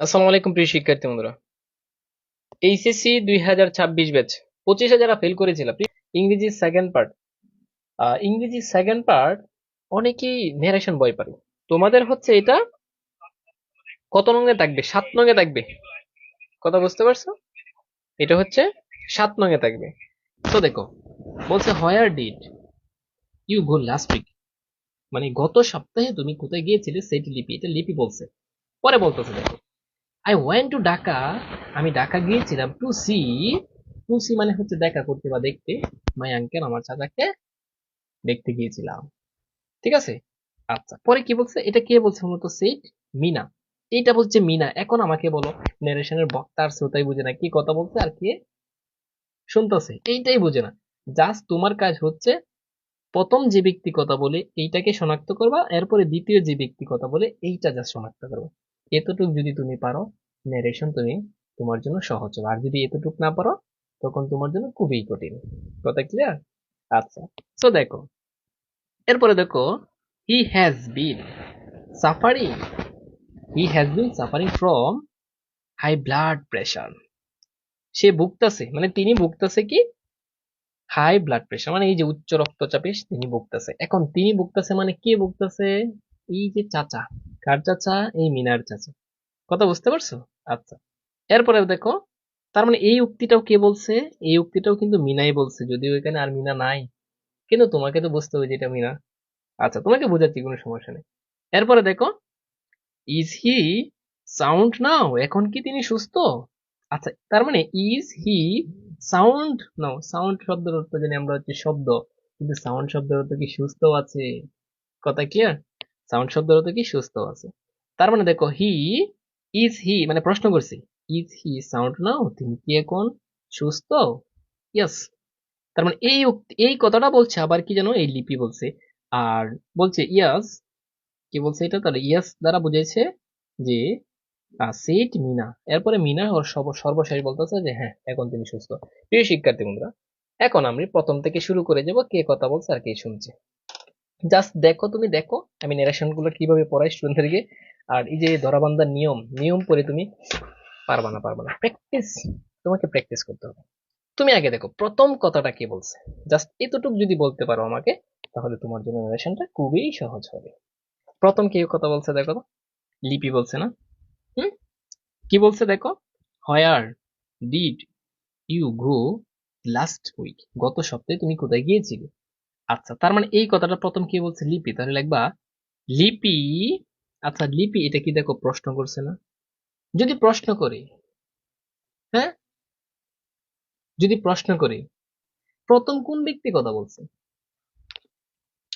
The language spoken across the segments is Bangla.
আসসালামু আলাইকুম প্রিয় শিক্ষার্থী বন্ধুরা। এইচএসসি দুই হাজার ছাব্বিশ ব্যাচ পঁচিশে যারা ফেল করেছিল। ইংরেজি সেকেন্ড পার্ট ইংরেজি সেকেন্ড পার্ট অনেকেই নেরেশন বই পারে। তোমাদের হচ্ছে এটা কত নঙ্গে থাকবে? সাত নঙ্গে থাকবে। কথা বুঝতে পারছ? এটা হচ্ছে সাত নঙ্গে থাকবে। তো দেখো, বলছে where did you go last week মানে গত সপ্তাহে তুমি কোথায় গিয়েছিলে সেটি লিপি, এটা লিপি বলছে। পরে বলতেছে দেখো। আই ওয়েন্ট টু ঢাকা আমি ঢাকা গিয়েছিলাম টু সি টু সি মানে হচ্ছে দেখা করতে বা দেখতে। মাই আঙ্কেল আমার চাচাকে দেখতে গিয়েছিলাম। ঠিক আছে? আচ্ছা পরে কি বলছে? এটা কে বলছে মূলত সেট মিনা এইটা বলছে মিনা এখন আমাকে বলো ন্যারেশনের বক্তা আর শ্রোতাই বুঝে না কি কথা বলছে আর কে শুনতেছে। এইটাই বুঝে না। জাস্ট তোমার কাজ হচ্ছে প্রথম যে ব্যক্তি কথা বলে, এইটাকে শনাক্ত করবা। এরপরে দ্বিতীয় যে ব্যক্তি কথা বলে, এইটা জাস্ট শনাক্ত করবা। এতটুক যদি তুমি পারো ন্যারেশন তুমি তোমার জন্য সহজ হবে। আর যদি এতটুক না পারো, তখন তোমার জন্য খুবই কঠিন। কথা ক্লিয়ার আচ্ছা সো দেখো, এরপরে দেখো he has been suffering he has been suffering from high blood pressure সে ভুগতেছে মানে তিনি ভুগতেছে কি? হাই ব্লাড প্রেশার মানে এই যে উচ্চ রক্তচাপে তিনি ভুগতেছে। এখন তিনি ভুগতেছে মানে কে ভুগতেছে? এই যে চাচা, কার চাচা? এই মিনার চাচা। কথা বুঝতে পারছ? আচ্ছা। এরপরে দেখো, তার মানে এই উক্তিটাও কে বলছে? এই উক্তিটাও কিন্তু মিনাই বলছে, যদিও এখানে আর মিনা নাই। কিন্তু তোমাকে তো বুঝতে হবে যে এটা মিনা। আচ্ছা তোমাকে বোঝাচ্ছি, কোনো সমস্যা নেই। এরপরে দেখো ইজ হি সাউন্ড নাও এখন কি তিনি সুস্থ? আচ্ছা তার মানে is he sound now sound শব্দের অর্থ জানি আমরা হচ্ছে শব্দ। কিন্তু সাউন্ড শব্দের অর্থ কি সুস্থ আছে? কথা ক্লিয়ার সাউন্ড শব্দের অর্থ কি সুস্থ আছে। তার মানে দেখো হি ইজ হি মানে প্রশ্ন করছি ইজ হি সাউন্ড নাও তিনি কি এখন? সুস্থ? ইয়েস তার মানে এই এই কথাটা বলছে, আবার কি জানো এই লিপি বলছে। আর বলছে ইয়াস, কি বলছে এটা? তাহলে ইয়াস দ্বারা বুঝেছে যে সেট মিনা। এরপরে মিনা ওর সর্ব- সর্বশেষ বলতেছে যে হ্যাঁ এখন তিনি সুস্থ। প্রিয় শিক্ষার্থী বন্ধুরা, এখন আমি প্রথম থেকে শুরু করে যাব কে কথা বলছে আর কে শুনছে। জাস্ট দেখো তুমি, দেখো। আমি নেরেশনগুলো কীভাবে পড়াই স্টুডেন্টদেরকে আর এই যে ধরাবান্ধার নিয়ম নিয়ম পরে তুমি পারবা না পারবা না। প্র্যাকটিস তোমাকে প্র্যাকটিস করতে হবে। তুমি আগে দেখো, প্রথম কথাটা কে বলছে? জাস্ট এতটুকু যদি বলতে পারো আমাকে, তাহলে তোমার জন্য নেরেশনটা খুবই সহজ হবে। প্রথম কেউ কথা বলছে দেখো তো? লিপি বলছে না? হুম? কি বলছে দেখো? Where did you go last week গত সপ্তাহে তুমি কোথায় গিয়েছিলে? আচ্ছা তার মানে এই কথাটা প্রথম কে বলছে? লিপি। তাহলে লিখবা, লিপি আচ্ছা লিপি এটা কি দেখো প্রশ্ন করছে না? যদি প্রশ্ন করে হ্যাঁ? যদি প্রশ্ন করে, প্রথম কোন ব্যক্তি কথা বলছে?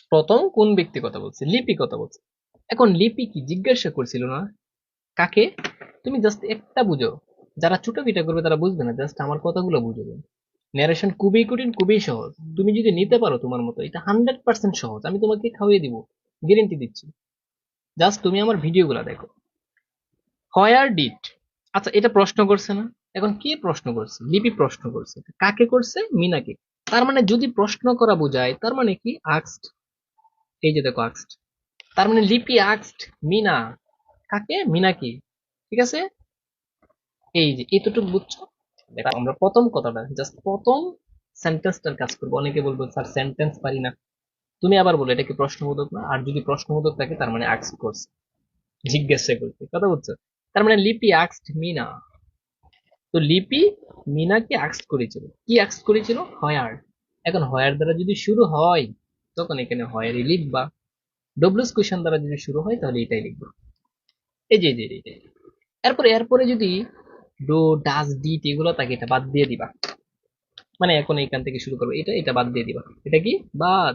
প্রথম কোন ব্যক্তি কথা বলছে? লিপি কথা বলছে। এখন লিপি কি জিজ্ঞাসা করছিল না? কাকে? তুমি জাস্ট একটা বুঝো। যারা ছোট পিটা করবে তারা বুঝবে না জাস্ট আমার কথাগুলো বুঝবে ন্যারেশন খুবই কঠিন, খুবই সহজ। তুমি যদি নিতে পারো তোমার মতো, এটা হান্ড্রেড পার্সেন্ট সহজ। আমি তোমাকে খাওয়িয়ে দিব গ্যারেন্টি দিচ্ছি। জাস্ট তুমি আমার ভিডিওগুলো দেখো। হোয়ার ডিড আচ্ছা এটা প্রশ্ন করছে না। এখন কে প্রশ্ন করছে? লিপি প্রশ্ন করছে। কাকে করছে? মিনাকে। তার মানে যদি প্রশ্ন করা বোঝায়, তার মানে কি? আক্সড এই যে দেখো আক্সড তার মানে লিপি আক্সড মিনা। কাকে? মিনাকে। ঠিক আছে? এই যে, এতটুকু বুঝছ? দেখো আমরা প্রথম কথাটা জাস্ট প্রথম সেন্টেন্সটার কাজ করব। অনেকে বলব, স্যার সেন্টেন্স পারি না। তুমি আবার বলো, এটা কি প্রশ্নবোধক না? আর যদি প্রশ্নবোধক থাকে, তার মানে আক্স করছে জিজ্ঞাসা করছে কথা বুঝছ? তার মানে লিপি আক্সড মিনা। তো লিপি মিনাকে আক্স করেছিল। কি আক্স করেছিল? হয়ার। এখন হয়ার দ্বারা যদি শুরু হয়, তখন এখানে হয়ারই লিখবা। ডব্লিউস কোয়েশন দ্বারা যদি শুরু হয়, তাহলে এটাই লিখবা। এই যে। এরপরে এরপরে যদি ডো, ডাস, ডিট এগুলো থাকে এটা বাদ দিয়ে দিবা। মানে এখন এইখান থেকে শুরু করব, এটা এটা বাদ দিয়ে দিবা। এটা কি? বাদ।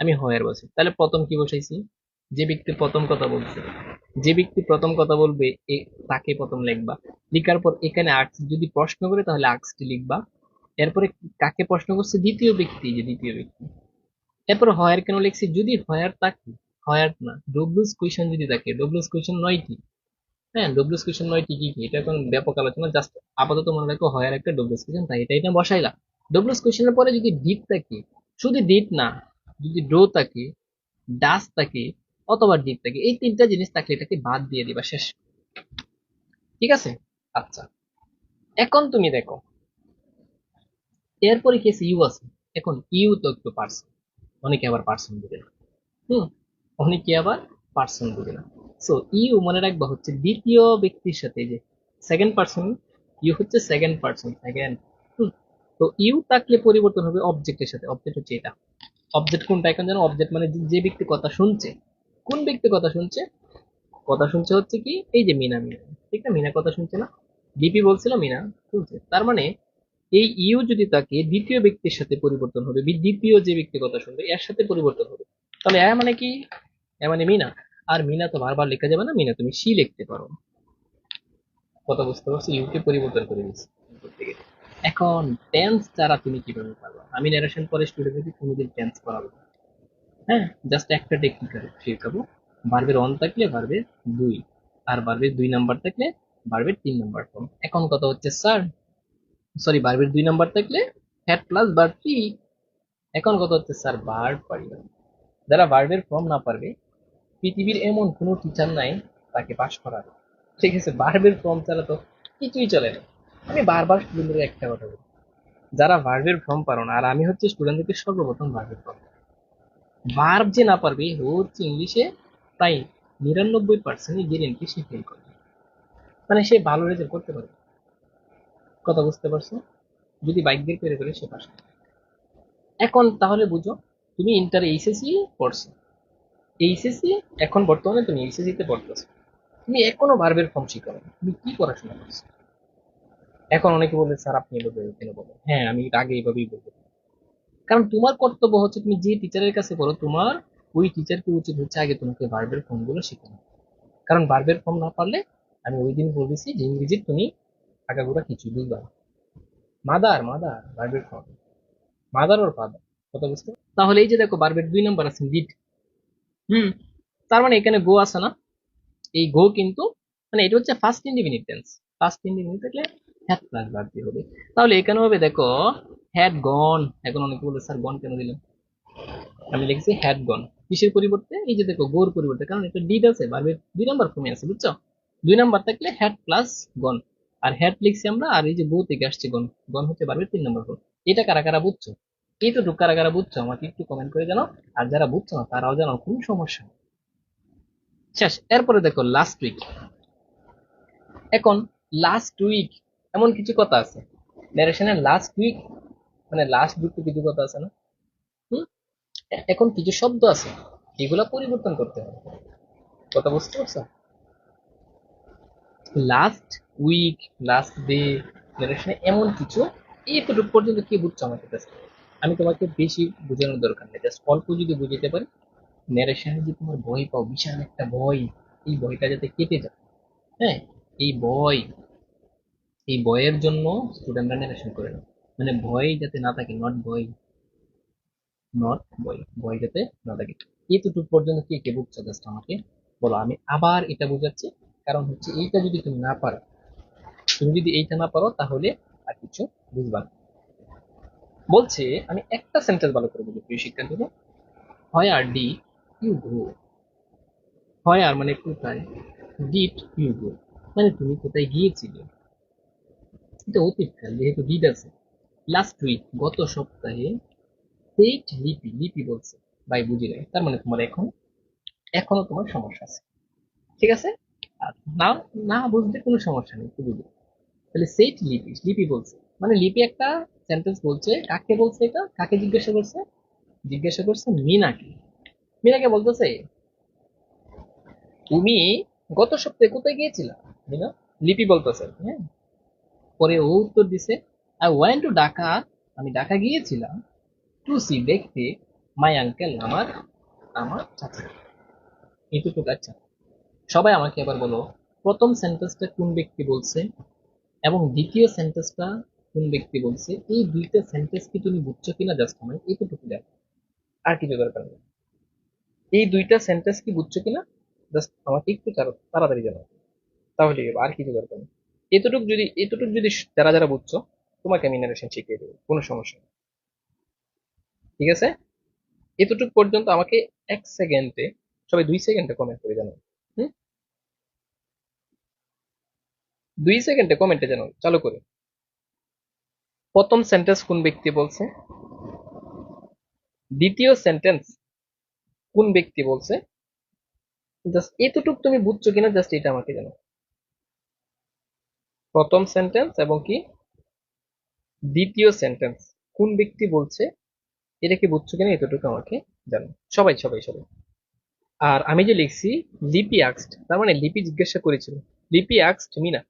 আমি হয়ার বলছি। তাহলে প্রথম কি বসাইছি? যে ব্যক্তি প্রথম কথা বলছে, যে ব্যক্তি প্রথম কথা বলবে তাকে প্রথম লিখবা। লিখার পর এখানে আক্স যদি প্রশ্ন করে, তাহলে আক্সটি লিখবা। এরপরে কাকে প্রশ্ন করছে? দ্বিতীয় ব্যক্তি, যে দ্বিতীয় ব্যক্তি। এরপর হয়ার কেন লিখছি? যদি হয়ার থাকে, হয়ার না ডব্লিউস কোয়েশন যদি থাকে ডব্লিউস কোয়েশন নয়টি। হ্যাঁ ডব্লিউস কোয়েশন নয়টি কি কি? এটা এখন ব্যাপক আলোচনা জাস্ট আপাতত মনে রাখো হয়ার একটা ডব্লিউস কোয়েশন তাই এটা এটা বসাইলা ডব্লিউস কোয়েশনের পরে যদি ডিট থাকে, শুধু ডিট না, যদি ডো থাকে ডাস থাকে, অথবা ডিট থাকে, এই তিনটা জিনিস থাকলে এটাকে বাদ দিয়ে দিবা শেষ। ঠিক আছে? আচ্ছা। এখন তুমি দেখো, এরপরে কি আছে ইউ আছে। এখন ইউ তো একটু পার্সন অনেকে আবার পার্সন বুঝে না। হুম, অনেকে আবার পার্সন বুঝে না। সো ইউ মনে রাখবা হচ্ছে দ্বিতীয় ব্যক্তির সাথে যে সেকেন্ড পার্সন ইউ হচ্ছে সেকেন্ড পার্সন সেকেন্ড তো ইউ থাকলে পরিবর্তন হবে অবজেক্টের সাথে অবজেক্ট হচ্ছে এটা। অবজেক্ট কোনটা? এখন জানো অবজেক্ট মানে যে- ব্যক্তি কথা শুনছে। কোন ব্যক্তি কথা শুনছে? কথা শুনছে হচ্ছে কি, এই যে মিনা মিনা। ঠিক না? মিনা কথা শুনছে না? ডিপি বলছিল মিনা, শুনছে। তার মানে এই ইউ যদি তাকে দ্বিতীয় ব্যক্তির সাথে পরিবর্তন হবে দ্বিতীয় যে ব্যক্তি কথা শুনবে, এর সাথে পরিবর্তন হবে। তাহলে এ মানে কি? এ মানে মিনা। আর মিনা তো বারবার লেখা যাবে না, মিনা তুমি সি লিখতে পারো। কথা বুঝতে পারছ? ইউকে পরিবর্তন করে দিচ্ছি এখন টেন্স ছাড়া তুমি কীভাবে পারবা? আমি ন্যারেশন পরে স্টুডেন্টকে কোনোদিন টেন্স পড়াবো না। হ্যাঁ জাস্ট একটা টেকনিক শেখাবো বারবের অন থাকলে বারবে দুই, আর বারবের দুই নাম্বার থাকলে বারবের তিন নাম্বার ফর্ম এখন কথা হচ্ছে স্যার সরি বারবের দুই নাম্বার থাকলে হ্যাড প্লাস বার থ্রি এখন কথা হচ্ছে স্যার বার পারি যারা বারবের ফর্ম না পারবে পৃথিবীর এমন কোনো টিচার নাই, তাকে পাশ করার ঠিক আছে বারবের ফর্ম ছাড়া তো কিছুই চলে না। আমি বারবার স্টুডেন্টদের একটা কথা বলি। যারা ভার্বের ফর্ম পারো না, আর আমি হচ্ছে স্টুডেন্টদেরকে সর্বপ্রথম ভার্বের ফর্ম ভার্ব যে না পারবে হচ্ছে ইংলিশে প্রায় নিরানব্বই পার্সেন্ট গ্যারেন্টি সে ফেল করবে। মানে সে ভালো রেজাল্ট করতে পারবে। কথা বুঝতে পারছ? যদি বাইক দিয়ে পেরে করে সে করবে। এখন তাহলে বুঝো, তুমি ইন্টার এইচএসি পড়ছো। এইচএসি এখন বর্তমানে তুমি এইচএসি তে পড়তেছো। তুমি এখনও ভার্বের ফর্ম শিখো। তুমি কি পড়াশোনা করছ? এখন অনেকে বলবে, স্যার, আপনি এভাবে কেন বলেন? হ্যাঁ আমি আগে এইভাবেই বলব। কারণ তোমার কর্তব্য হচ্ছে তুমি যে টিচারের কাছে পড়ো, তোমার ওই টিচারকে উচিত হচ্ছে আগে তোমাকে ভার্বের ফর্মগুলো শেখানো। কারণ ভার্বের ফর্ম না পারলে, আমি ওই দিন বলেছি যে ইংরেজির তুমি আগাগোড়া কিছু বুঝবা মাদার মাদার বার্বের ফর্ম মাদার ওর ফাদার কথা বুঝতে তাহলে এই যে দেখো বার্বের দুই নাম্বার আছে ডিড হুম, তার মানে এখানে গো আছে না? এই গো কিন্তু মানে এটা হচ্ছে first independent tense first independent থাকলে হ্যাড প্লাস ভার্ব দিয়ে হবে। তাহলে এখানে হবে দেখো হ্যাড গন এখন অনেকে বলে, স্যার গন কেন দিলেন? আমি লিখছি হ্যাড গন কিসের পরিবর্তে? এই যে দেখো, গোর পরিবর্তে, কারণ এটা ডিড আছে ভার্বের দুই নাম্বার ফর্মে আছে, বুঝছ? দুই নাম্বার থাকলে হ্যাড প্লাস গন আর হ্যাড লিখছি আমরা, আর এই যে গো থেকে আসছে গন গন হচ্ছে ভার্বের তিন নাম্বার ফর্ম এটা কারা কারা বুঝছ? এইটুকু কারা কারা বুঝছ, আমাকে একটু কমেন্ট করে জানাও। আর যারা বুঝছ না, তারাও জানাও কোনো সমস্যা। শেষ, এরপরে দেখো লাস্ট উইক এখন লাস্ট উইক এমন কিছু কথা আছে। ন্যারেশনের লাস্ট উইক মানে লাস্ট যুক্ত কিছু কথা আছে না। এখন কিছু শব্দ আছে, এগুলা পরিবর্তন করতে হবে। কথা বুঝতে পারছ? লাস্ট উইক লাস্ট ডে ন্যারেশনে এমন কিছু এইটুকু পর্যন্ত কি বুঝছ আমাকে? জাস্ট আমি তোমাকে বেশি বোঝানোর দরকার নেই। জাস্ট অল্প যদি বুঝতে পারি ন্যারেশনে যে তোমার ভয় পাও, বিশাল একটা ভয় এই ভয়টা যাতে কেটে যায়। হ্যাঁ এই ভয় এই ভয়ের জন্য স্টুডেন্টরা ন্যারেশন করে না মানে ভয় যাতে না থাকে নট ভয় নট ভয় ভয় যাতে না থাকে। এতটুকু পর্যন্ত কে কে বুঝছ? জাস্ট আমাকে বলো। আমি আবার এটা বোঝাচ্ছি। কারণ হচ্ছে এইটা যদি তুমি না পারো, তুমি যদি এইটা না পারো, তাহলে আর কিছু বুঝবা না। বলছে, আমি একটা সেন্টেন্স ভালো করে বুঝি প্রিয় শিক্ষার্থী হয় আর ডি ইউ গো হয় আর মানে কোথায়? ডিড ইউ গো মানে তুমি কোথায় গিয়েছিলে? এটা অতীতকাল যেহেতু ডিড আছে। লাস্ট উইক গত সপ্তাহে সেইট লিপি লিপি বলছে, ভাই বুঝি নাই। তার মানে তোমার এখন, এখনও তোমার সমস্যা আছে। ঠিক আছে? না না বুঝতে কোনো সমস্যা নেই বুঝবে তাহলে সেইট লিপি লিপি বলছে। মানে লিপি একটা সেন্টেন্স বলছে, কাকে বলছে এটা? কাকে জিজ্ঞাসা করছে? জিজ্ঞাসা করছে মিনাকে। মিনাকে বলতেছে, তুমি গত সপ্তাহে কোথায় গিয়েছিলা? মিনা লিপি বলতেছে হ্যাঁ? পরে ও উত্তর দিছে আই ওয়েন্ট টু ঢাকা আমি ঢাকা গিয়েছিলাম টু সি দেখতে মাই আঙ্কেল আমার আমার চাচা। এইটুকু আচ্ছা সবাই আমাকে এবার বলো, প্রথম সেন্টেন্সটা কোন ব্যক্তি বলছে? এবং দ্বিতীয় সেন্টেন্সটা কোন ব্যক্তি বলছে, এই দুইটা সেন্টেন্স কি তুমি বুঝছ কিনা জাস্ট আমায় এইটুকু দেখো আর কিছু দরকার নেই। এই দুইটা সেন্টেন্স কি বুঝছ কিনা জাস্ট আমাকে একটু তাড়া- তাড়াতাড়ি জানাও। তাহলে আর কিছু দরকার নেই। এতটুকু যদি এতটুকু যদি যারা যারা বুঝছ, তোমাকে আমি নারেশন শিখিয়ে দেবো, কোনো সমস্যা নেই। ঠিক আছে? এতটুকু পর্যন্ত আমাকে এক সেকেন্ডে সবাই দুই সেকেন্ডে কমেন্ট করে জানাও, হুম? দুই সেকেন্ডে কমেন্টে জানাও, চালু করে। প্রথম সেন্টেন্স কোন ব্যক্তি বলছে? দ্বিতীয় সেন্টেন্স কোন ব্যক্তি বলছে? জাস্ট এতটুকু তুমি বুঝছ কিনা জাস্ট এটা আমাকে জানো প্রথম সেন্টেন্স এবং কি? দ্বিতীয় সেন্টেন্স কোন ব্যক্তি বলছে? এটা কি বুঝছ কিনা এতটুকু আমাকে জানো সবাই সবাই সবাই। আর আমি যে লিখছি, লিপি আক্সড তার মানে লিপি জিজ্ঞাসা করেছিল। লিপি আক্সড মিনা।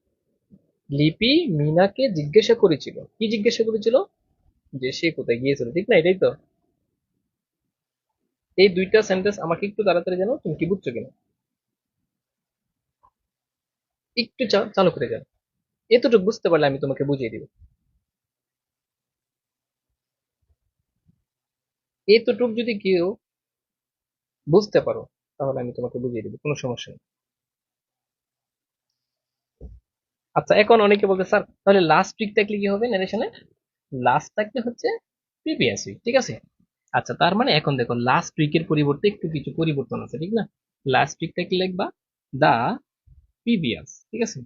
লিপি মিনাকে জিজ্ঞাসা করেছিল। কি জিজ্ঞাসা করেছিল? যে সে কোথায় গিয়েছিল, ঠিক না এটাই তো? এই দুইটা সেন্টেন্স আমাকে একটু তাড়াতাড়ি জানো তুমি কি বুঝছ কিনা? একটু চালু করে যাও। এতটুকু বুঝতে পারলে আমি তোমাকে বুঝিয়ে দিব। এতটুকু যদি কেউ বুঝতে পারো, তাহলে আমি তোমাকে বুঝিয়ে দিব, কোনো সমস্যা নেই। আচ্ছা এখন অনেকে বলতে স্যার, তাহলে লাস্ট উইক থাকলে কি হবে নারেশনে লাস্ট থাকলে হচ্ছে প্রিভিয়াস উইক ঠিক আছে? আচ্ছা তার মানে এখন দেখো লাস্ট উইকের পরিবর্তে একটু কিছু পরিবর্তন আছে, ঠিক না? লাস্ট উইক থাকলে লিখবা দা প্রিভিয়াস ঠিক আছে?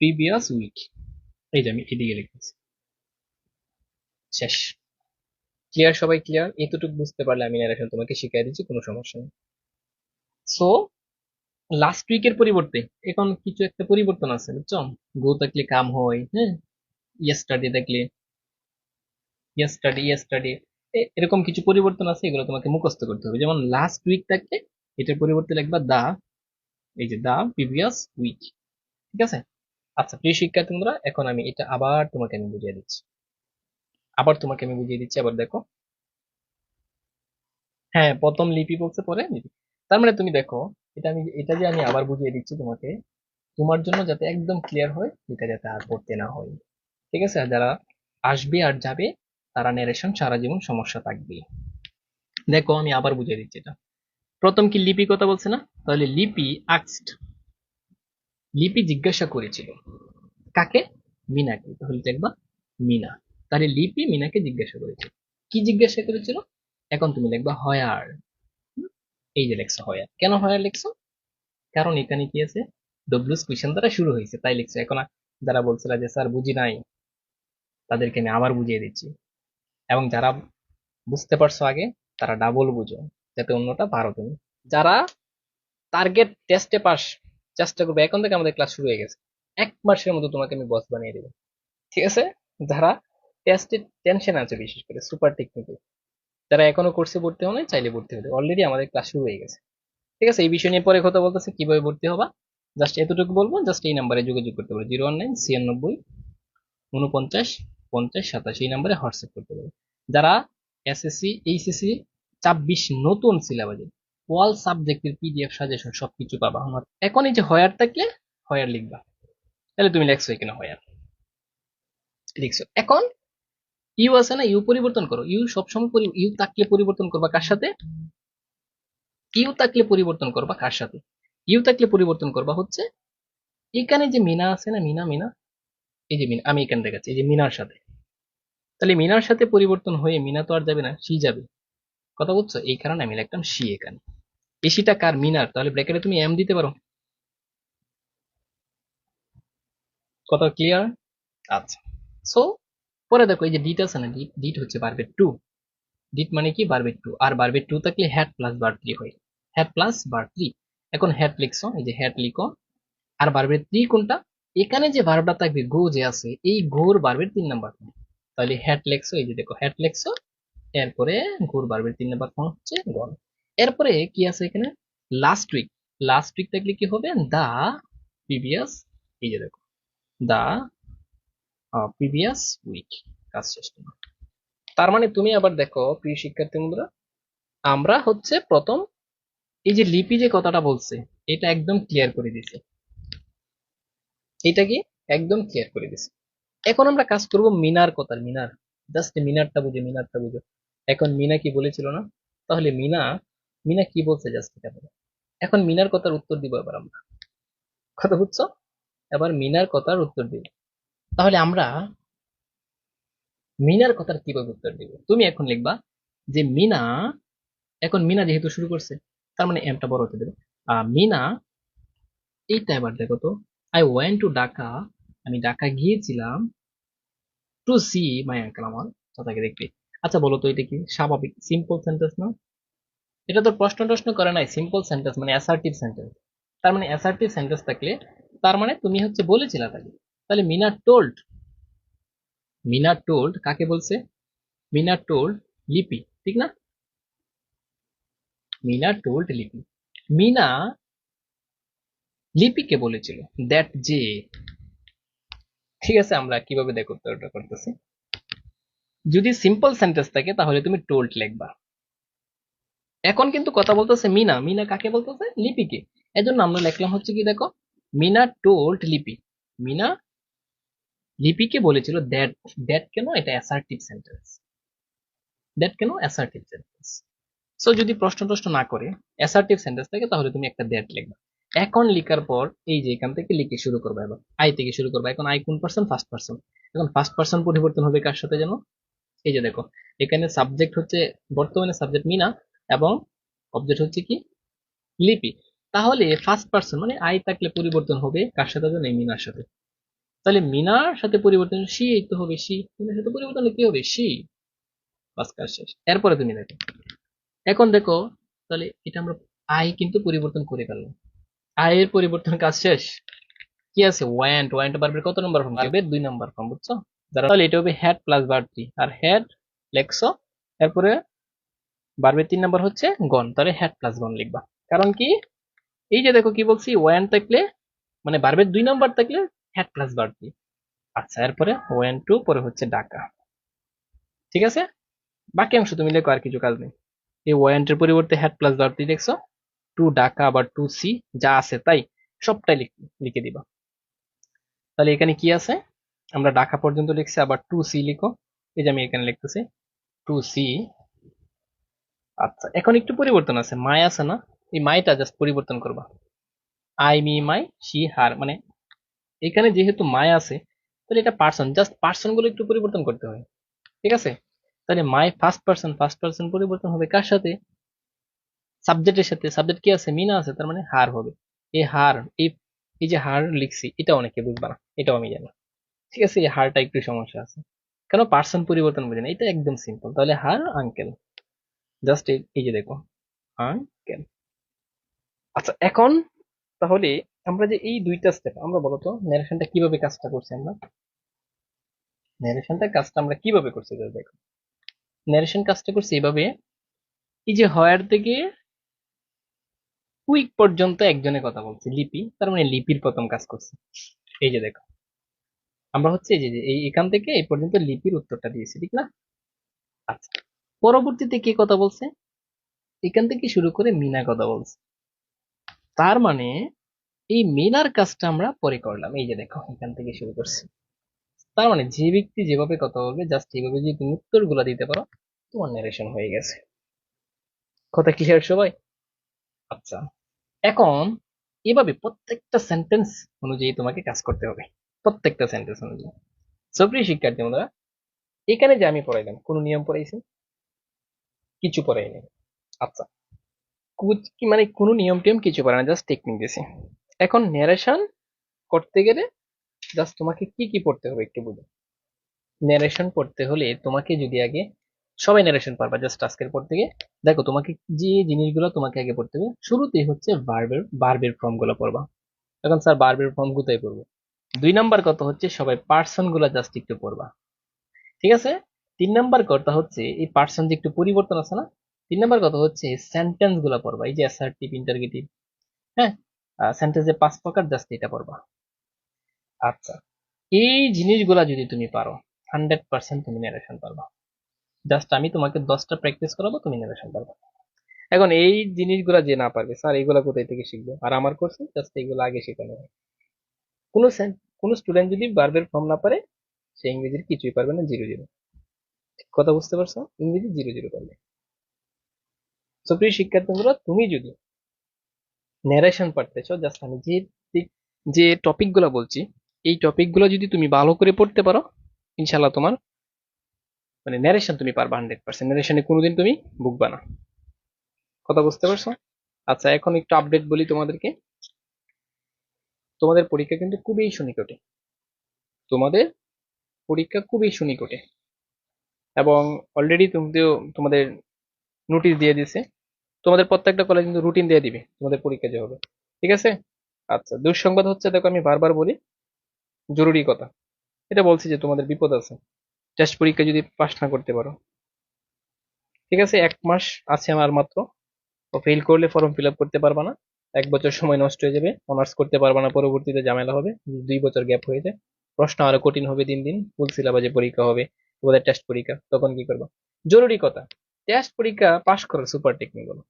প্রিভিয়াস উইক এই যে আমি এদিকে লিখতেছি শেষ। ক্লিয়ার সবাই ক্লিয়ার এতটুকু বুঝতে পারলে আমি নারেশন তোমাকে শিখিয়ে দিচ্ছি, কোনো সমস্যা নেই। সো লাস্ট উইকের পরিবর্তে, এখন কিছু একটা পরিবর্তন আছে, বুঝছ? গো থাকলে কাম হয় হ্যাঁ? ইয়েস্টারডে থাকলে ইয়েস্টারডে ইয়েস্টারডে এরকম কিছু পরিবর্তন আছে, এগুলো তোমাকে মুখস্থ করতে হবে। যেমন লাস্ট উইক থাকলে এটার পরিবর্তে লিখবা দা এই যে দা প্রিভিয়াস উইক ঠিক আছে? আচ্ছা প্রিয় শিক্ষার্থী বন্ধুরা এখন আমি এটা আবার তোমাকে আমি বুঝিয়ে দিচ্ছি। আবার তোমাকে আমি বুঝিয়ে দিচ্ছি, আবার দেখো। হ্যাঁ প্রথম লিপি বলছে পরে তার মানে তুমি দেখো এটা আমি, এটা যে আমি আবার বুঝিয়ে দিচ্ছি তোমাকে, তোমার জন্য যাতে একদম ক্লিয়ার হয়, এটা যাতে আর পড়তে না হয়। ঠিক আছে? আর যারা আসবে আর যাবে, তারা নেরেশন সারা জীবন সমস্যা থাকবে দেখো, আমি আবার বুঝিয়ে দিচ্ছি এটা। প্রথম কি লিপি কথা বলছে না? তাহলে লিপি আক্সড লিপি জিজ্ঞাসা করেছিল। কাকে? মিনাকে। তাহলে দেখবা, মিনা। তাহলে লিপি মিনাকে জিজ্ঞাসা করেছিল কি জিজ্ঞাসা করেছিল? এখন তুমি লিখবা হয়ার এই যে লেখছো হয়ার কেন হয়ার লিখছো? কারণ এখানে কি আছে? ডব্লিউস কুয়েশন দ্বারা শুরু হয়েছে, তাই লিখছো। এখন যারা বলছিল যে, স্যার, বুঝি নাই। তাদেরকে আমি আবার বুঝিয়ে দিচ্ছি। এবং যারা বুঝতে পারছ আগে, তারা ডাবল বুঝো, যাতে অন্যটা পারো তুমি। যারা টার্গেট টেস্টে পাস চেষ্টা করবে, এখন থেকে আমাদের ক্লাস শুরু হয়ে গেছে। এক মাসের মতো তোমাকে আমি বস বানিয়ে দেবো। ঠিক আছে? যারা টেস্টে টেনশন আছে, বিশেষ করে সুপার টেকনিকে যারা এখনও কোর্সে ভর্তি হয় চাইলে ভর্তি হতে অলরেডি আমাদের ক্লাস শুরু হয়ে গেছে। ঠিক আছে? এই বিষয় নিয়ে পরে কথা বলতেছে, কীভাবে ভর্তি হবা। জাস্ট এতটুকু বলব জাস্ট এই নাম্বারে যোগাযোগ করতে পারো। জিরো ওয়ান নাইন ছিয়ানব্বই, উনপঞ্চাশ, পঞ্চাশ, সাতাশ, এই নাম্বারে হোয়াটসঅ্যাপ করতে পারো। যারা এসএসসি এইচএসসি ছাব্বিশ নতুন সিলেবাসে অল সাবজেক্টের পিডিএফ সাজেশন সবকিছু পাবা। আমার এখন এই যে হয়ার থাকলে হয়ার লিখবা। তাহলে তুমি লেখছো এখানে হয়ার। লিখছো। এখন ইউ আছে না, ইউ পরিবর্তন করো। ইউ সবসময় ইউ থাকলে পরিবর্তন করবা কার সাথে? ইউ থাকলে পরিবর্তন করবা কার সাথে? ইউ থাকলে পরিবর্তন করবা হচ্ছে, এখানে যে মিনা আছে না, মিনা মিনা? এই যে মিনা, আমি এখানে দেখাচ্ছি, এই যে মিনার সাথে। তাহলে মিনার সাথে পরিবর্তন হয়ে মিনা তো আর যাবে না, সি যাবে। কথা বলছো? এই কারণে আমি লিখলাম সি এখানে। এই সিটা কার? মিনার। তাহলে ব্র্যাকেটে তুমি এম দিতে পারো। কথা ক্লিয়ার আচ্ছা। সো পরে দেখো এই যে ডিট আছে না ডিট ডিট হচ্ছে বারবেট টু ডিট মানে কি? বারবেট টু আর বারবেট টু থাকলে হ্যাট প্লাস বার থ্রি হয়। হ্যাট প্লাস বার থ্রি এখন হ্যাট লিখছো, এই যে হ্যাট লিখো। আর বারবেট থ্রি কোনটা? এখানে যে ভার্বটা থাকবে, গো যে আছে, এই গোর বারবেট তিন নাম্বার তাহলে হ্যাট লেখছো, এই যে দেখো হ্যাট লেখছো। এরপরে গোর বারবেট তিন নাম্বার ফর্ম হচ্ছে গন এরপরে কি আছে এখানে? লাস্ট উইক লাস্ট উইক থাকলে কি হবে? দা প্রিভিয়াস এই যে দেখো। দা প্রিভিয়াস উইক কাজ শেষ। তার মানে তুমি আবার দেখো, প্রিয় শিক্ষার্থী বন্ধুরা, আমরা হচ্ছে প্রথম এই যে লিপি যে কথাটা বলছে, এটা একদম ক্লিয়ার করে দিছে এটা কি? একদম ক্লিয়ার করে দিছে এখন আমরা কাজ করব মিনার কথার, মিনার। জাস্ট মিনারটা বুঝে, মিনারটা বুঝো। এখন মিনা কি বলেছিল না? তাহলে মিনা মিনা কি বলছে জাস্ট এটা বলো। এখন মিনার কথার উত্তর দিব এবার আমরা। কথা বুঝছ? এবার মিনার কথার উত্তর দিব। তাহলে আমরা মিনার কথার কীভাবে উত্তর দিব? তুমি এখন লিখবা যে মিনা, এখন মিনা যেহেতু শুরু করছে, তার মানে এমটা বড় হতে দেবে। মিনা, এইটা এবার দেখো তো আই ওয়েন্ট টু ঢাকা আমি ঢাকা গিয়েছিলাম টু সি মাই আঙ্কেল আমার চাচাকে দেখতে। আচ্ছা বলো তো এটা কি? স্বাভাবিক সিম্পল সেন্টেন্স না? এটা তো প্রশ্ন টশ্ন করে নাই সিম্পল সেন্টেন্স মানে অ্যাসার্টিভ সেন্টেন্স তার মানে অ্যাসার্টিভ সেন্টেন্স থাকলে, তার মানে তুমি হচ্ছে বলেছিলা তাকে। তাহলে মিনা টোল্ড। মিনা টোল্ড কাকে বলছে? মিনা টোল্ড লিপি, ঠিক না? মিনা টোল্ড লিপি। মিনা লিপিকে বলেছিল দ্যাট যে, ঠিক আছে, আমরা কীভাবে দেখো উত্তরটা করতেছি। যদি সিম্পল সেন্টেন্স থাকে, তাহলে তুমি টোল্ড লিখবা। এখন কিন্তু কথা বলতেছে মিনা। মিনা কাকে বলতেছে? লিপিকে। এজন্য আমরা লিখলাম হচ্ছে কি দেখো? মিনা টোল্ড লিপি। মিনা লিপিকে বলেছিল দ্যাট দ্যাট কেন এটা অ্যাসার্টিভ সেন্টেন্স দ্যাট কেন অ্যাসার্টিভ সেন্টেন্স সো যদি প্রশ্ন টশ্ন না করে অ্যাসার্টিভ সেন্টেন্স থাকে, তাহলে তুমি একটা দ্যাট লিখবা। এখন লিখার পর এই যে এখান থেকে লিখে শুরু করবে এবার। আই থেকে শুরু করবে। এখন আই কোন পার্সন ফার্স্ট পার্সন এখন ফার্স্ট পার্সন পরিবর্তন হবে কার সাথে যেন এই যে দেখো, এখানে সাবজেক্ট হচ্ছে, বর্তমানে সাবজেক্ট মিনা এবং অবজেক্ট হচ্ছে কি? লিপি। তাহলে ফার্স্ট পার্সন মানে আই থাকলে পরিবর্তন হবে কার সাথে যেন এই মিনার সাথে। তাহলে মিনার সাথে পরিবর্তন সি এই তো হবে, সি। মিনার সাথে পরিবর্তন কি হবে? সি। বাস কাজ শেষ। এরপরে তুমি দেখো এখন দেখো, তাহলে এটা আমরা আই কিন্তু পরিবর্তন করে ফেললাম আই এর পরিবর্তন কাজ শেষ। কি আছে? ওয়ান্ট ওয়ান্ট বারবার কত নম্বর ফর্ম হবে দুই নম্বর ফর্ম বুঝছ? যারা তাহলে এটা হবে হ্যাড প্লাস বার থ্রি আর হ্যাড লেখছো, এরপরে বারবে তিন নম্বর হচ্ছে গন তাহলে হ্যাড প্লাস গন লিখবা। কারণ কি? এই যে দেখো কি বলছি, ওয়ান থাকলে মানে বারবের দুই নম্বর থাকলে হ্যাড প্লাস বার থ্রি আচ্ছা এরপরে ওয়ান টু পরে হচ্ছে ডাকা। ঠিক আছে? বাকি অংশ তুমি লেখো আর কিছু কাজ নেই। এই ওয়ান্টের পরিবর্তে হ্যাড প্লাস বার থ্রি দেখছ? টু ডাকা আবার টু সি যা আছে তাই সবটাই লিখে দিবা। তাহলে এখানে কি আছে? আমরা ডাকা পর্যন্ত লিখছি, আবার টু সি লিখো। এই যে আমি এখানে লিখতেছি টু সি আচ্ছা এখন একটু পরিবর্তন আছে। মাই আছে না? এই মাইটা জাস্ট পরিবর্তন করবা। I me my she her মানে এখানে যেহেতু মাই আছে, তাহলে এটা পার্সন জাস্ট পার্সনগুলো একটু পরিবর্তন করতে হয় ঠিক আছে? তাহলে my first person first person পরিবর্তন হবে কার সাথে? সাবজেক্টের সাথে সাবজেক্ট কি আছে? মিনা আছে, তার মানে হার হবে। এই হার, এই এই যে হার লিখছি, এটা অনেকে বুঝবা না, এটাও আমি জানি। ঠিক আছে, এই হারটা একটু সমস্যা আছে। কেন পার্সন পরিবর্তন বুঝে না? এটা একদম সিম্পল তাহলে হার আঙ্কেল জাস্ট এই যে দেখো আঙ্কেল আচ্ছা এখন তাহলে আমরা যে এই দুইটা স্টেপ আমরা বলতো ন্যারেশনটা কীভাবে কাজটা করছি আমরা? ন্যারেশনটা কাজটা আমরা কীভাবে করছি দেখো। ন্যারেশন কাজটা করছি এইভাবে এই যে হয়ার থেকে কুইক পর্যন্ত একজনে কথা বলছে, লিপি, তার মানে লিপির প্রথম কাজ করছে। এই যে দেখো, আমরা হচ্ছে এই যে এই এখান থেকে এই পর্যন্ত লিপির উত্তরটা দিয়েছি, ঠিক না? আচ্ছা পরবর্তীতে কে কথা বলছে? এখান থেকে শুরু করে মিনা কথা বলছে। তার মানে এই মিনার কাজটা আমরা পরে করলাম। এই যে দেখো, এখান থেকে শুরু করছি। তার মানে যে ব্যক্তি যেভাবে কথা বলবে জাস্ট এইভাবে যদি তুমি উত্তরগুলো দিতে পারো, তোমার ন্যারেশন হয়ে গেছে। কথা ক্লিয়ার সবাই? আচ্ছা। এখন এভাবে প্রত্যেকটা সেন্টেন্স অনুযায়ী তোমাকে কাজ করতে হবে। প্রত্যেকটা সেন্টেন্স অনুযায়ী। সপ্রিয় শিক্ষার্থী বন্ধুরা, এখানে যে আমি পড়াইলাম কোন নিয়ম পড়াইছি কিছু পড়াইনি। আচ্ছা। কি মানে কোনো নিয়ম টিয়ম কিছু পড়ে না জাস্ট টেকনিক দিয়েছি। এখন ন্যারেশন করতে গেলে জাস্ট তোমাকে কি কি পড়তে হবে একটু বুঝো ন্যারেশন পড়তে হলে তোমাকে যদি আগে, সবাই ন্যারেশন পারবা জাস্ট আজকের পর থেকে। দেখো তোমাকে যে জিনিসগুলো তোমাকে আগে পড়তে হবে, শুরুতেই হচ্ছে বার্বের বার্বের ফর্মগুলো পড়বা। এখন স্যার বার্বের ফর্ম কোথায় পড়ব? দুই নাম্বার কথা হচ্ছে সবাই পার্সনগুলা জাস্ট একটু পড়বা। ঠিক আছে? তিন নাম্বার কথা হচ্ছে এই পার্সন যে একটু পরিবর্তন আছে না, তিন নাম্বার কথা হচ্ছে সেন্টেন্সগুলা পড়বা। এই যে অ্যাসার্টিভ ইন্টারগেটিভ হ্যাঁ? সেন্টেন্সে পাঁচ প্রকার জাস্ট এটা পড়বা। আচ্ছা এই জিনিসগুলা যদি তুমি পারো হান্ড্রেড পার্সেন্ট তুমি ন্যারেশন পারবা। জাস্ট আমি তোমাকে দশটা প্র্যাকটিস করাবো, তুমি ন্যারেশন পারবা। এখন এই জিনিসগুলা যে না পারবে স্যার এইগুলা কোথায় থেকে শিখব? আর আমার কোর্সে জাস্ট এইগুলো আগে শেখানো হয়। কোনো কোনো স্টুডেন্ট যদি বার্বের ফর্ম না পারে, সে ইংরেজির কিছুই পারবে না জিরো জিরো কথা বুঝতে পারছ? ইংরেজি জিরো জিরো পারবে তো প্রিয় শিক্ষার্থীরা তুমি যদি ন্যারেশন পারতেছো জাস্ট আমি যে যে টপিকগুলো বলছি, এই টপিকগুলো যদি তুমি ভালো করে পড়তে পারো ইনশাল্লাহ তোমার মানে ন্যারেশন তুমি পারবা হান্ড্রেড পার্সেন্ট ন্যারেশনে কোনোদিন তুমি ভুগবা না। কথা বুঝতে পারছ? আচ্ছা এখন একটু আপডেট বলি তোমাদেরকে। তোমাদের পরীক্ষা কিন্তু খুবই সুনিকটে। তোমাদের পরীক্ষা খুবই সুনিকটে। এবং অলরেডি তুমিও তোমাদের নোটিশ দিয়ে দিছে। তোমাদের প্রত্যেকটা কলেজ কিন্তু রুটিন দিয়ে দিবে, তোমাদের পরীক্ষা যে হবে। ঠিক আছে? আচ্ছা দুঃসংবাদ হচ্ছে, দেখো আমি বারবার বলি, জরুরি কথা। এটা বলছি যে তোমাদের বিপদ আছে। টেস্ট পরীক্ষা যদি পাস না করতে পারো। ঠিক আছে? এক মাস আছে আমার মাত্র। তো ফেল করলে ফর্ম ফিল আপ করতে পারবা না। এক বছর সময় নষ্ট হয়ে যাবে। অনার্স করতে পারবা না, পরবর্তীতে ঝামেলা হবে। দুই বছর গ্যাপ হয়ে যায়। প্রশ্ন আরও কঠিন হবে দিন দিন। ফুল সিলেবাসে পরীক্ষা হবে। তোমাদের টেস্ট পরীক্ষা, তখন কি করবা? জরুরি কথা। টেস্ট পরীক্ষা পাশ করো সুপার টেকনিকগুলো।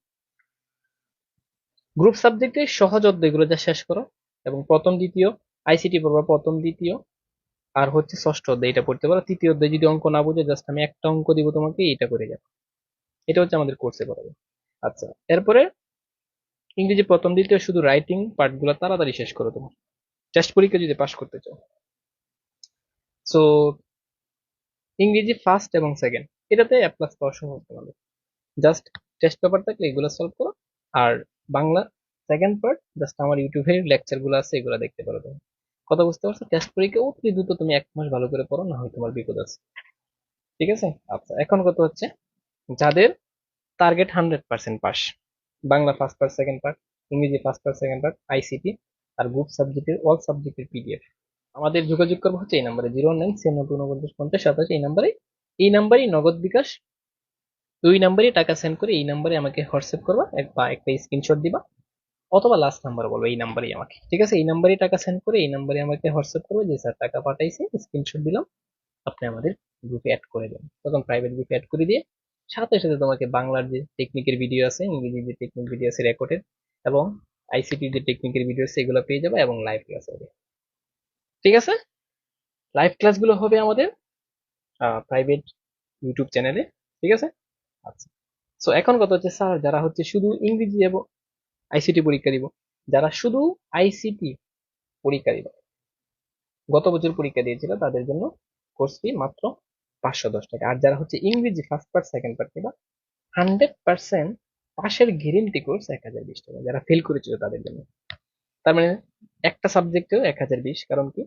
গ্রুপ সাবজেক্টে সহজ অধ্যায়গুলো যা শেষ করো এবং প্রথম, দ্বিতীয়, আইসিটি পড়বা প্রথম, দ্বিতীয়, আর হচ্ছে ষষ্ঠ অধ্যায়, এটা পড়তে পারো। তৃতীয় অধ্যায় যদি অঙ্ক না বুঝে জাস্ট আমি একটা অঙ্ক দিব তোমাকে এটা করে যাব এটা হচ্ছে আমাদের কোর্সে পড়াবে আচ্ছা এরপরে ইংরেজি প্রথম, দ্বিতীয় শুধু রাইটিং পার্টগুলো তাড়াতাড়ি শেষ করো তোমার। টেস্ট পরীক্ষা যদি পাশ করতে চাও। সো ইংরেজি ফার্স্ট এবং সেকেন্ড এটাতে এক প্লাস পাওয়া সহজ তোমাদের জাস্ট টেস্ট পেপার থাকলে এগুলো সলভ করো। আর বাংলা সেকেন্ড পার্ট জাস্ট আমার ইউটিউবের লেকচারগুলো আছে, এগুলো দেখতে পারো তুমি। কথা বুঝতে পারছ? টেস্ট পরীক্ষা অতি দ্রুত তুমি এক মাস ভালো করে পড়ো না হয় তোমার বিপদ আছে। ঠিক আছে? আচ্ছা এখন কত হচ্ছে যাদের target hundred percent pass. Bangla first part second part ইংরেজি first part second part ICT আর গ্রুপ সাবজেক্টের অল সাবজেক্টের পিডিএফ আমাদের যোগাযোগ করব হচ্ছে এই নাম্বারে জিরো নাইন ছিয়ানব্বই উনপঞ্চাশ পঞ্চাশ সাতাশ, এই নাম্বারে এই নাম্বারই নগদ বিকাশ। দুই নাম্বারই টাকা সেন্ড করে এই নাম্বারে আমাকে হোয়াটসঅ্যাপ করবা বা একটা স্ক্রিনশট দিবা, অথবা লাস্ট নাম্বার বলব এই নাম্বারই আমাকে। ঠিক আছে? এই নাম্বারই টাকা সেন্ড করে এই নাম্বারে আমাকে হোয়াটসঅ্যাপ করবে যে স্যার টাকা পাঠাইছে স্ক্রিনশট দিলাম, আপনি আমাদের গ্রুপে অ্যাড করে দেন। তখন প্রাইভেট গ্রুপে অ্যাড করে দিয়ে সাথে সাথে তোমাকে বাংলার যে টেকনিকের ভিডিও আছে, ইংরেজি যে টেকনিক ভিডিও আছে রেকর্ডের এবং আইসিটি যে টেকনিকের ভিডিও আছে এগুলো পেয়ে যাবে, এবং লাইভ ক্লাস হবে। ঠিক আছে? লাইভ ক্লাসগুলো হবে আমাদের প্রাইভেট ইউটিউব চ্যানেলে ঠিক আছে? আচ্ছা। সো এখন কথা হচ্ছে স্যার যারা হচ্ছে শুধু ইংরেজি এবং আইসিটি পরীক্ষা দিব, যারা শুধু আইসিটি পরীক্ষা দিব, গত বছর পরীক্ষা দিয়েছিল, তাদের জন্য কোর্স ফি মাত্র পাঁচশো দশ টাকা। আর যারা হচ্ছে ইংরেজি ফার্স্ট পার্ট সেকেন্ড পার্ট কিংবা হান্ড্রেড পার্সেন্ট পাশের গ্যারেন্টি কোর্স এক হাজার বিশ টাকা, যারা ফেল করেছিল তাদের জন্য। তার মানে একটা সাবজেক্টেও এক হাজার বিশ, কারণ কি?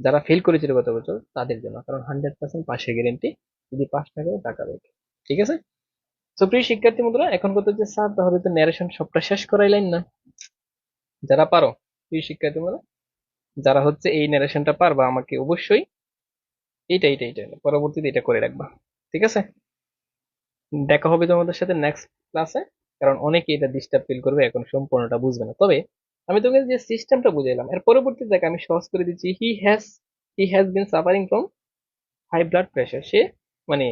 যারা ফেল করেছিল গত বছর, তাদের জন্য। কারণ হান্ড্রেড পার্সেন্ট পাশের গ্যারেন্টি যদি না করে, টাকা দেবে ঠিক আছে? তো প্রিয় শিক্ষার্থী বন্ধুরা, এখন কত হচ্ছে স্যার তাহলে তো ন্যারেশন সবটা শেষ করাইলেন না। যারা পারো, প্রিয় শিক্ষার্থী বন্ধুরা, যারা হচ্ছে এই ন্যারেশনটা পারবা, আমাকে অবশ্যই এইটা এইটা এইটা পরবর্তীতে এটা করে রাখবা। ঠিক আছে? দেখা হবে তোমাদের সাথে নেক্সট ক্লাসে কারণ অনেকে এটা ডিস্টার্ব ফিল করবে, এখন সম্পূর্ণটা বুঝবে না। তবে আমি তোমাকে যে সিস্টেমটা বুঝাইলাম, এর পরবর্তী দেখ আমি সহজ করে দিচ্ছি he has he has been suffering from high blood pressure সে মানে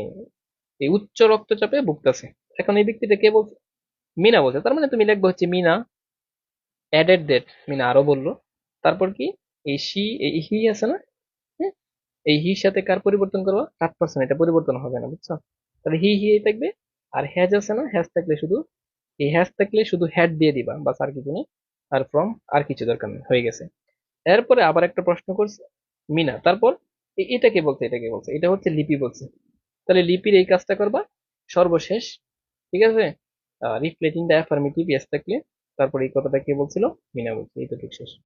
এই উচ্চ রক্তচাপে ভুগতেছে। এখন এই ব্যক্তিটা কে বলছে? মিনা বলছে। তার মানে তুমি লিখবে হচ্ছে মিনা অ্যাডেড ডেট মিনা আরও বলল। তারপর কি? এই সি এই হি আছে না? হ্যাঁ? এই হির সাথে কার পরিবর্তন করবা? থার্ড পার্সন এটা পরিবর্তন হবে না, বুঝছ? তাহলে হি হি থাকবে। আর হ্যাজ আছে না? হ্যাজ থাকলে শুধু, এই হ্যাজ থাকলে শুধু হ্যাড দিয়ে দিবা। বা আর কিছু নেই। আর ফ্রম আর কিছু দরকার নেই, হয়ে গেছে। এরপরে আবার একটা প্রশ্ন করছে, মিনা, তারপর এটাকে এটা বলছে এটাকে বলছে? এটা হচ্ছে লিপি বলছে। তাহলে লিপির এই কাজটা করবা, সর্বশেষ, ঠিক আছে? রিফ্লেটিং দ্য অ্যাফার্মেটিভ ইয়েস থাকলে, তারপর এই কথাটা কে বলছিল? মিনা বলছে এইটা ঠিক শেষ।